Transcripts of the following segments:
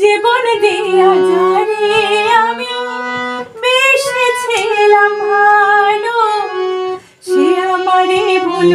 জীবন দিয়া জানি আমি বেসেছিলাম ভালো সে আমারে ভুল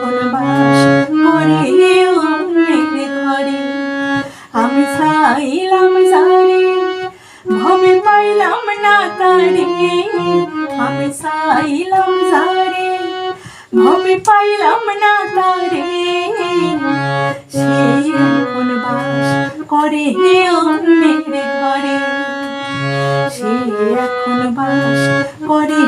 এখন বাস করে অন্যের ঘরে আমি চাইলাম সারে ভবে পাইলাম না তারে, আমি চাইলাম সারে ভবে পাইলাম না তারে। করে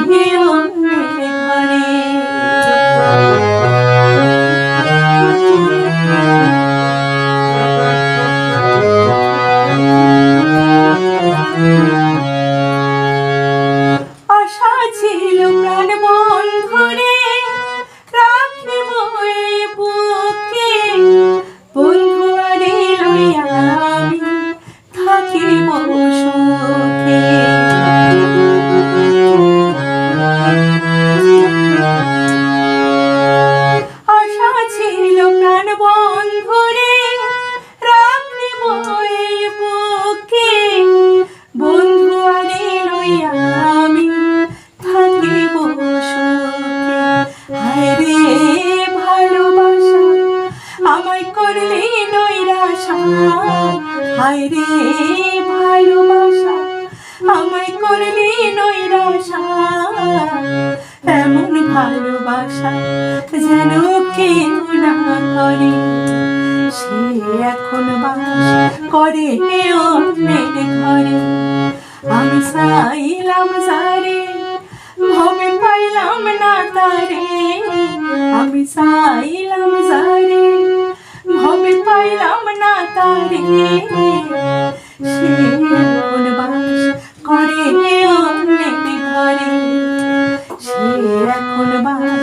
প্রাণ করলি নৈরাশা। হায় ভালোবাসা। আমায় করলি নৈরাশা। এমন ভালোবাসা যেন কেউ না করে। সে এখন বাস করে অন্যের ঘরে। আমি চাইলাম সারে সে বাস করে সে এখন বাস